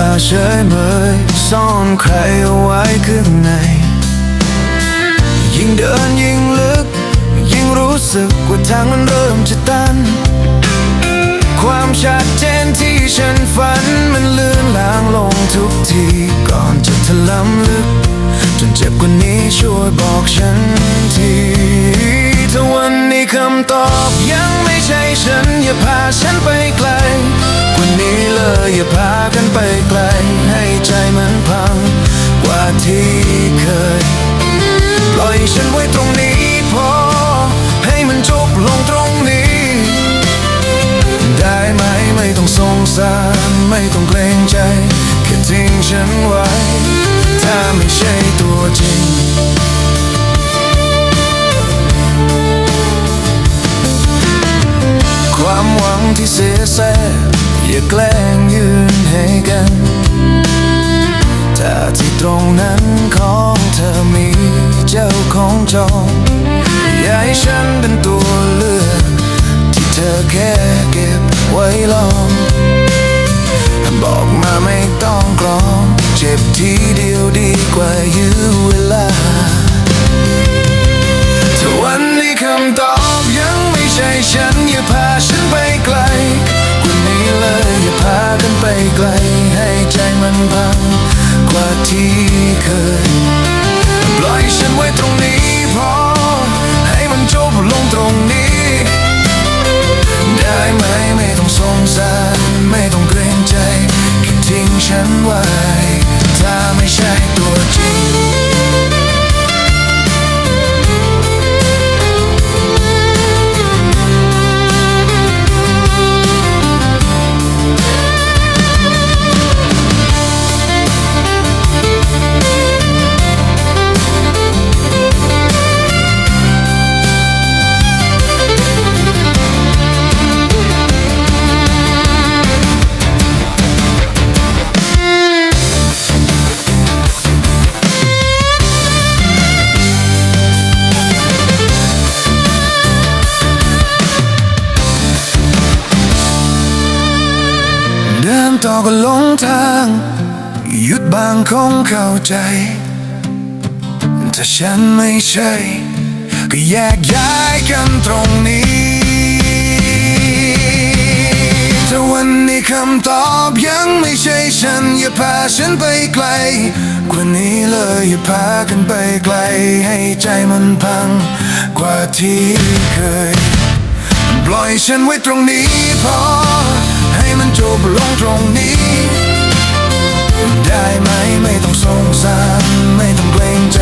แววตาเฉยเมยซ่อนใครเอาไว้ข้างใน ยิ่งเดินยิ่งลึก ยิ่งรู้สึกว่าทางมันเริ่มจะตัน ความชัดเจนที่ฉันฝันมันเลือนลางลงทุกที ก่อนจะถลำลึก จนเจ็บกว่านี้ช่วยบอกฉันที ถ้าวันนี้คำตอบยังไม่ใช่ฉัน อย่าพาฉันไปไกลกว่านี้เลยอย่าพากันไปไกล ให้ใจมันพังกว่าที่เคย ปล่อยฉันไว้ตรงนี้พอ ให้มันจบลงตรงนี้ ได้ไหมไม่ต้องสงสารไม่ต้องเกรงใจแค่ทิ้งฉันไว้ ถ้าไม่ใช่ตัวจริง แสอย่าแกล้งยืนให้กัน ถ้าที่ตรงนั้นของเธอมีเจ้าของจองอย่าให้ฉันเป็นตัวเลือกที่เธอแค่เก็บไว้ลองบอกมาไม่ต้องกรองเจ็บทีเดียวดีกว่ายื้อเวลาถ้าวันนี้คำตอบ ไปไกลให้ใจมันพังกว่าที่เคย ปล่อยฉันไว้ตรง คงเข้าใจ ถ้าฉันไม่ใช่ ก็แยกย้ายกันตรงนี้ ถ้าวันนี้คำตอบยังไม่ใช่ฉัน อย่าพาฉันไปไกล กว่านี้เลยอย่าพากันไปไกล ให้ใจมันพัง กว่าที่เคย ปล่อยฉันไว้ตรงนี้พอ ให้มันจบลงตรงนี้ ได้ไหมไม่ต้องสงสารไม่ต้องเกรงใจ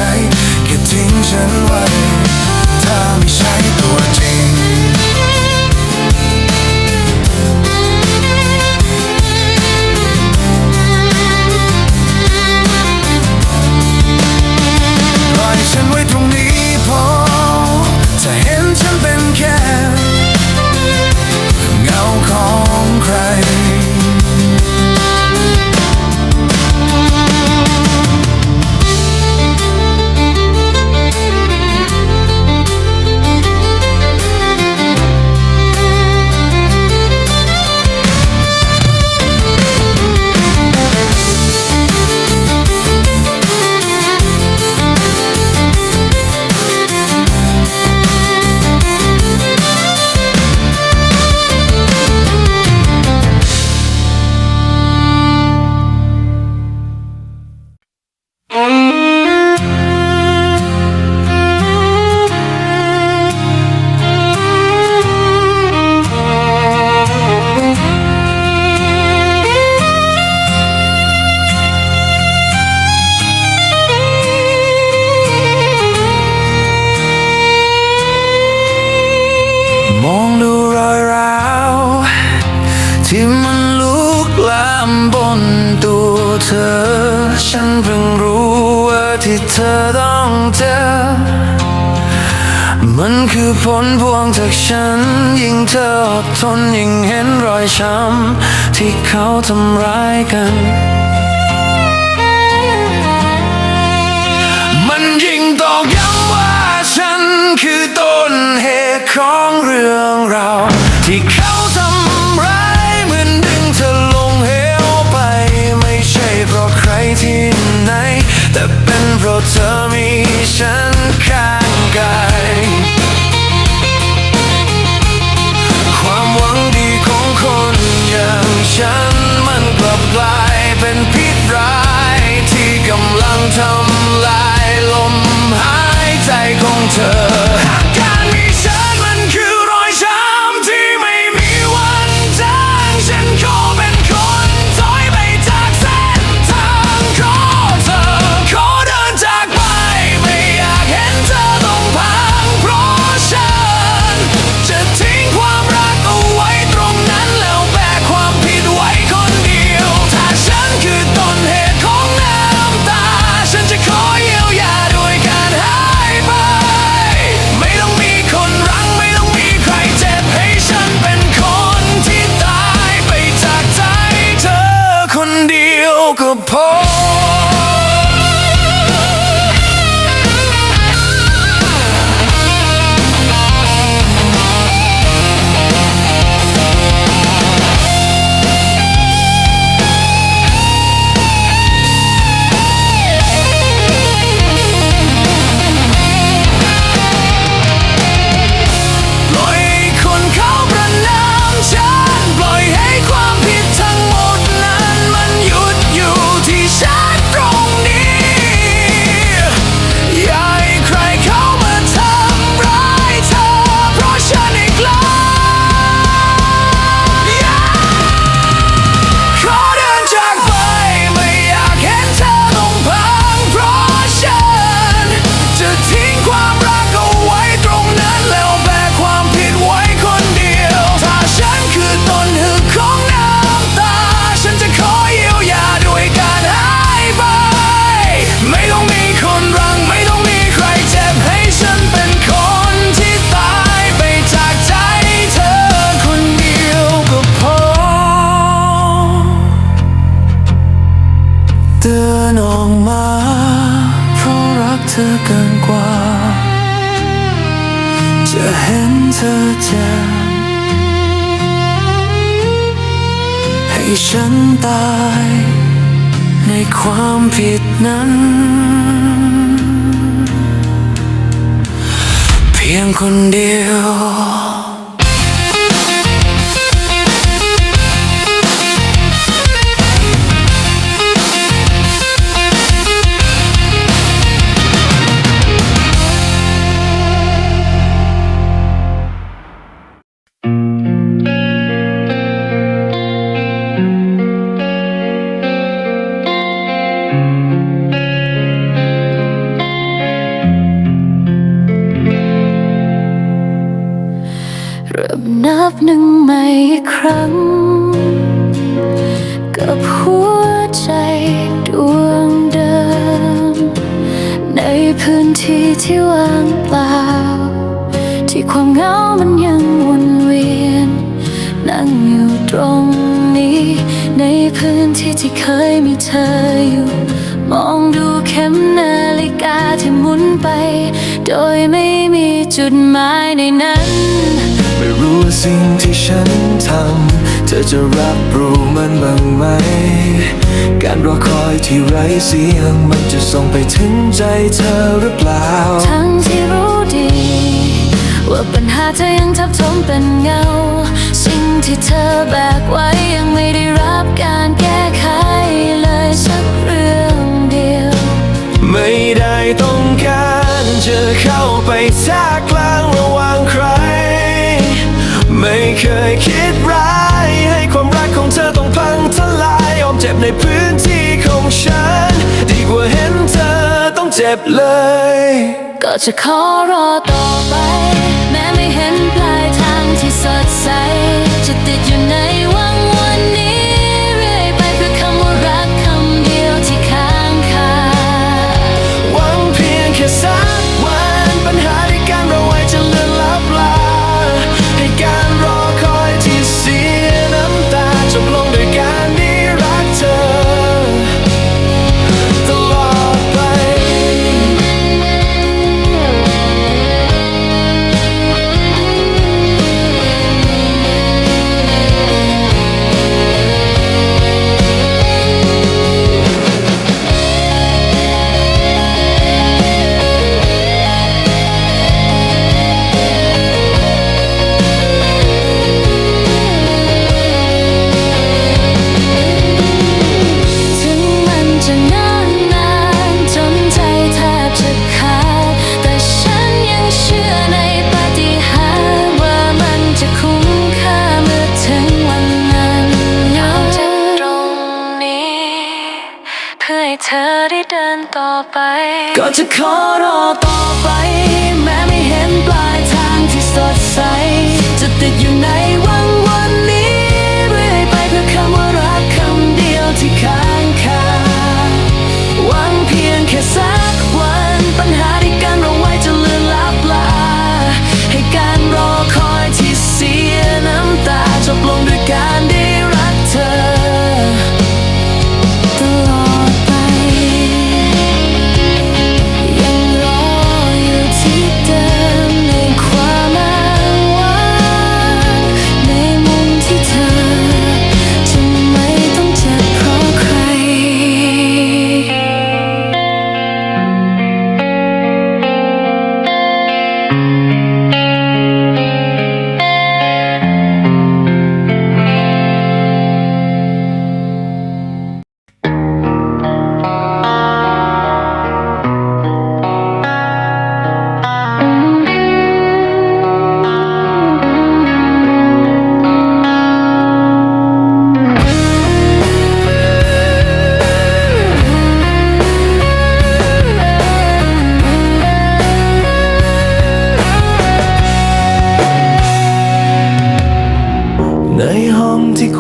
แค่ทิ้งฉันไว้ ถ้าไม่ใช่ตัวจริงปล่อยฉันไว้ตรงนี้พอจะเห็นฉันเป็นแค่ ฉันเพิ่งรู้ว่าที่เธอต้องเจอ มันคือผลพวงจากฉัน ยิ่งเธออดทนยิ่งเห็นรอยช้ำที่เขาทำร้ายกัน มันยิ่งตอกย้ำว่าฉันคือต้นเหตุของเรื่องราวที่ rotomission shankangai ไป โดยไม่มีจุดหมายในนั้น ไม่รู้สิ่งที่ฉันทำเธอจะรับรู้มันบ้างไหม การรอคอยที่ไร้เสียง มันจะส่งไปถึงใจเธอหรือเปล่า ทั้งที่รู้ดี ว่าปัญหาเธอยังทับถมเป็นเงา สิ่งที่เธอแบกไว้ยังไม่ได้รับการแก้ไขเลยสักเรื่อง ไม่ได้ต้องการจะเข้าไปแทรกกลางระหว่างใคร ไม่เคยคิดร้ายให้ความรักของเธอต้องพังทลายอมเจ็บในพื้นที่ของฉัน ดีกว่าเห็นเธอต้องเจ็บเลย ก็จะขอรอต่อไป แม้ไม่เห็น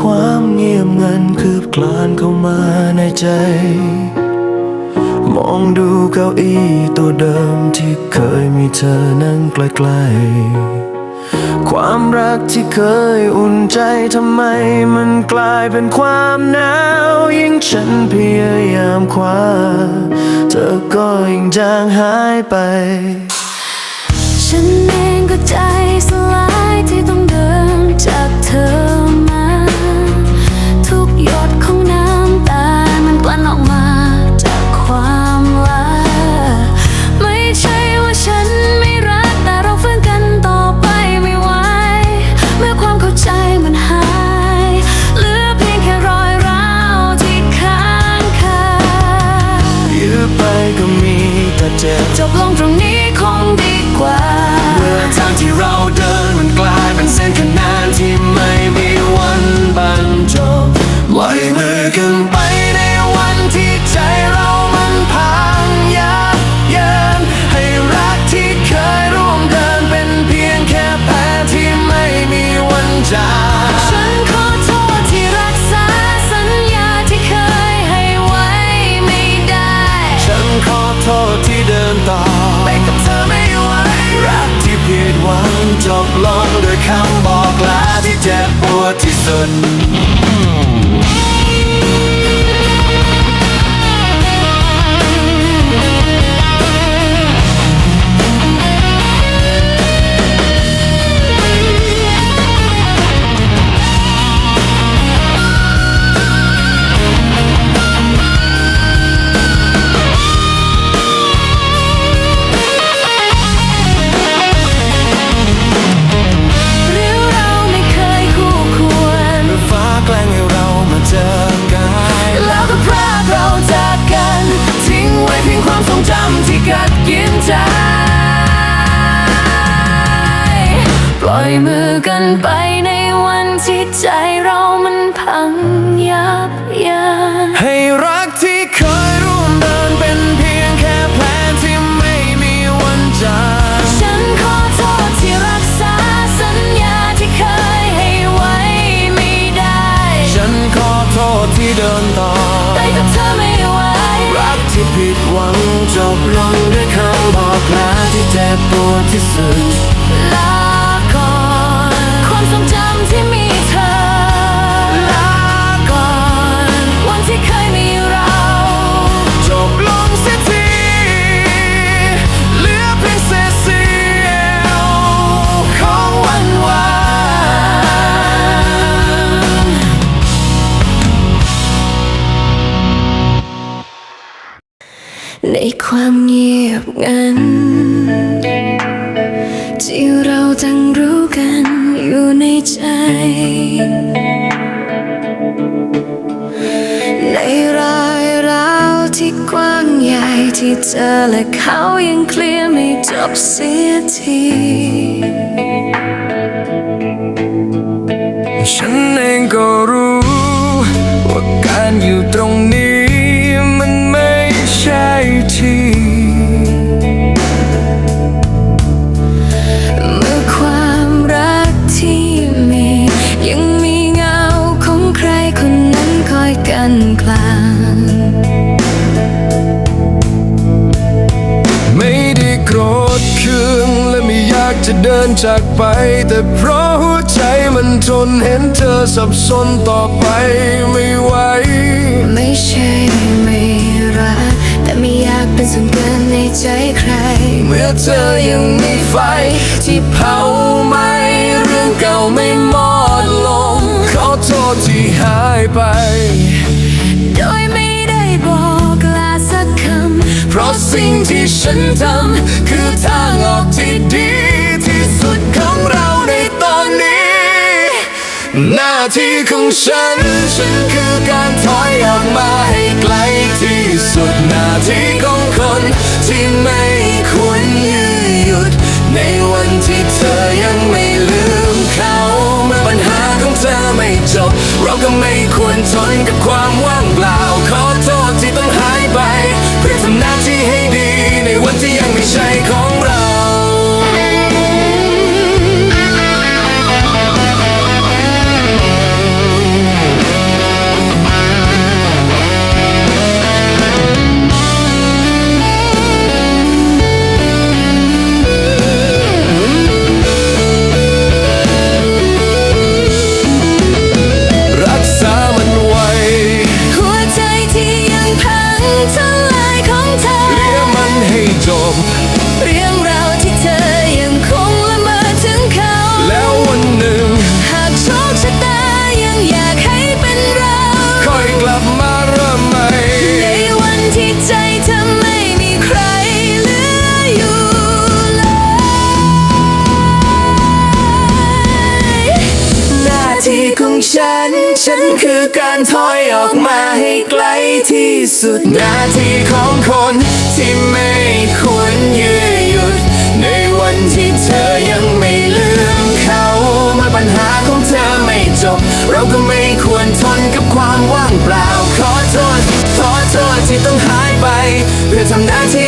ความเงียบงันคืบคลานเข้ามาในใจ มองดูเก้าอี้ตัวเดิมที่เคยมีเธอนั่งใกล้ๆ ความรักที่เคยอุ่นใจทำไมมันกลายเป็นความหนาวยิ่งฉันพยายามคว้า เธอก็ยิ่งจางหายไป ฉันเองก็ใจสลายที่ต้องเดินจากเธอ เจ็บจบลงตรงนี้คงดีกว่า เมื่อทางที่เราเดินมันกลายเป็นเส้นขนานที่ไม่มีวันบรรจบปล่อยมือกันไป คำบอกลาที่เจ็บปวดที่สุด จบลงด้วยคำบอกลาที่เจ็บปวดที่สุด Tell it how you clear me toxicity. จากไป แต่เพราะหัวใจมันทนเห็นเธอสับสนต่อไปไม่ไหว ไม่ใช่ไม่รัก แต่ไม่อยากเป็นส่วนเกินในใจใคร เมื่อเธอยังมีไฟที่เผาไหม้เรื่องเก่าไม่หมดลง ขอโทษที่หายไป โดยไม่ได้บอกลาสักคเพราะสิ่งที่ฉันทำคือทางออกที่ดีที่ สุดของเราในตอนนี้ หน้าที่ของฉัน ฉันคือการถอยออกมาให้ไกลที่สุดหน้าที่ของคนที่ไม่ควรยืดหยุด ในวันที่เธอยังไม่ลืมเขาเมื่อปัญหาของเธอไม่จบ เราก็ไม่ควรทนกับความว่างเปล่าขอโทษที่ต้องหายไป เพื่อทำหน้าที่ให้ดีในวันที่ยังไม่ใช่ของเรา สุดหน้าที่ของคนที่ไม่ควรยืดหยุด ในวันที่เธอยังไม่ลืมเขาเมื่อปัญหาของเธอไม่จบ เราก็ไม่ควรทนกับความว่างเปล่า ขอโทษ ขอโทษที่ต้องหายไป เพื่อทำหน้าที่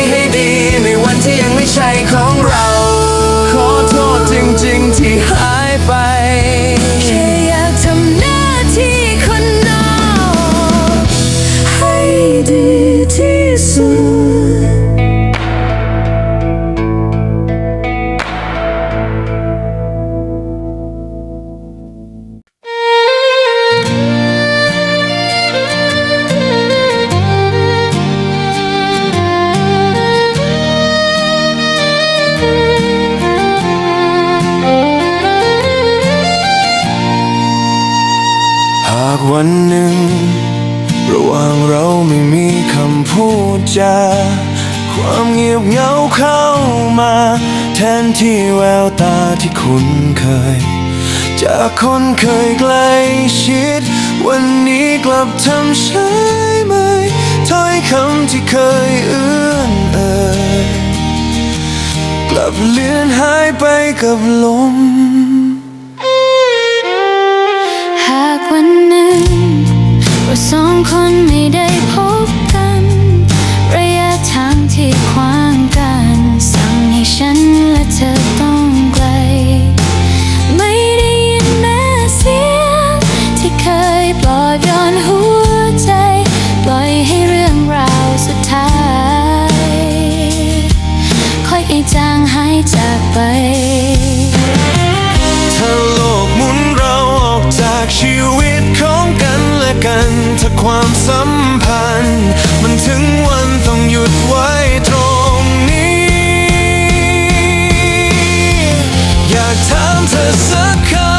ดจาความเงียบเหงาเข้ามา แทนที่แววตาที่คุ้นเคย จากคนเคยใกล้ชิด วันนี้กลับทำใช่ไหมถ้อยคำที่เคยเอื้อนเอ่ยกลับเลือนหายไปกับลม หากวันหนึ่งเราสองคนไม่ได้าม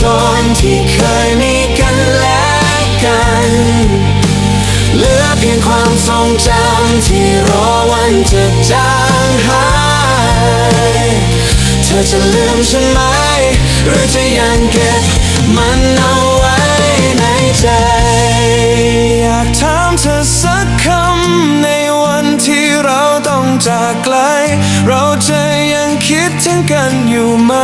งโคจรที่เคยมีกันและกัน เหลือเพียงความทรงจำที่รอวันจะจางหาย เธอจะลืมฉันไหม หรือจะยังเก็บมันเอาไว้ในใจ อยากถามเธอสักคำในวันที่เราต้องจากไกล เราจะยังคิดถึงกันอยู่ไหม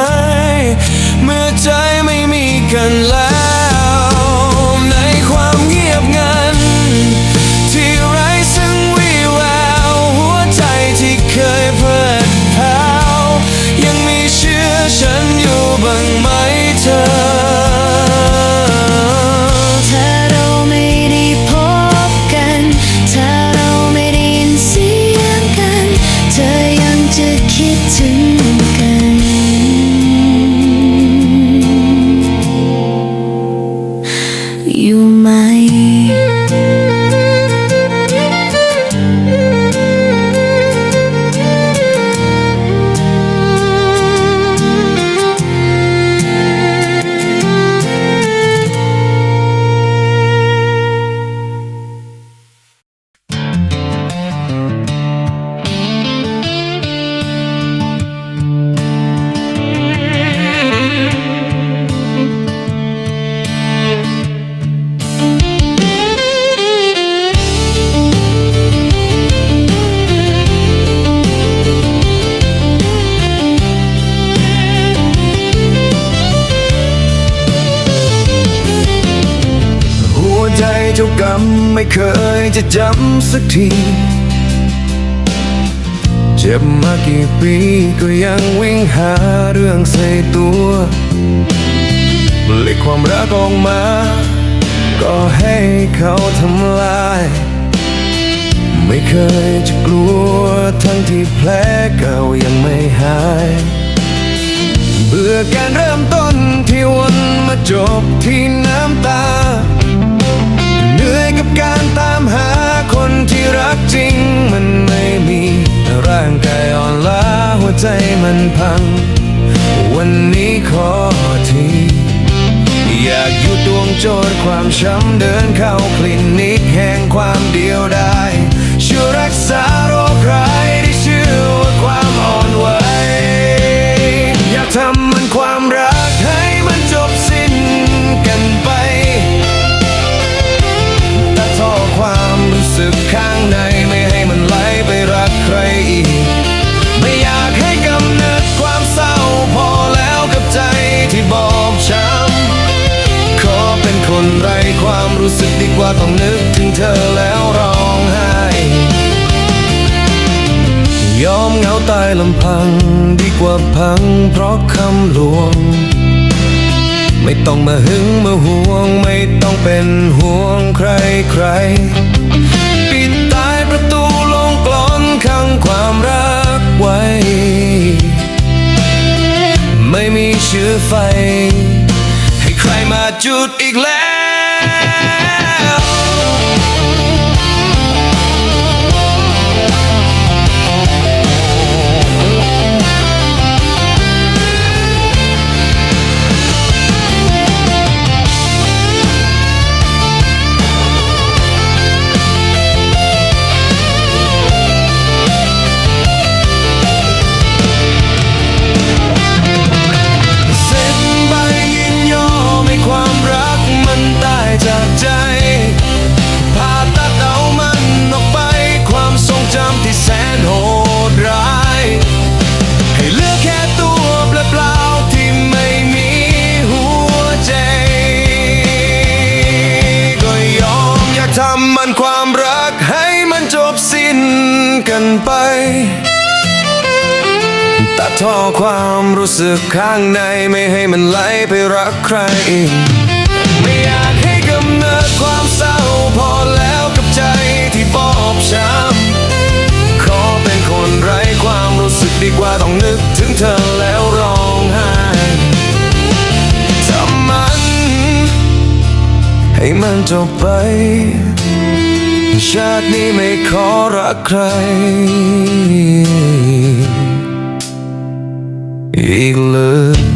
จะจำสักที เจ็บมากี่ปีก็ยังวิ่งหาเรื่องใส่ตัวเล็กความรักออกมา ก็ให้เขาทำลาย ไม่เคยจะกลัวทั้งที่แผลเก่ายังไม่หาย เบื่อการเริ่มต้นที่วนมาจบที่น้ำตา เหนื่อยกับการตาางกายอ่อนล้าหัวใจมันพัง วันนี้ขอที อยากอยู่ดวงโจทย์ความช้ำเดินเข้าคลินิกแห่งความเดียวดาย นคนไรความรู้สึกดีกว่าต้องนึกถึงเธอแล้วร้องไห้ ยอมเหงาตายลำพัง ดีกว่าพังเพราะคำลวง ไม่ต้องมาหึงมาห่วง ไม่ต้องเป็นห่วงใครใครปิดตายประตูลงกลอนขังความรักไว้ ไม่มีเชื้อไฟให้ใครมาจุดอีกแล้ว เท่อความรู้สึกข้างในไม่ให้มันไหลไปรักใครอีกไม่อยากให้กำเนิดความเศร้าพอแล้วกับใจที่บอบช้ำขอเป็นคนไร้ความรู้สึกดีกว่าต้องนึกถึงเธอแล้วร้องไห้ทำมัน ให้มันจบไป ชาตินี้ไม่ขอรักใคร อีกเลย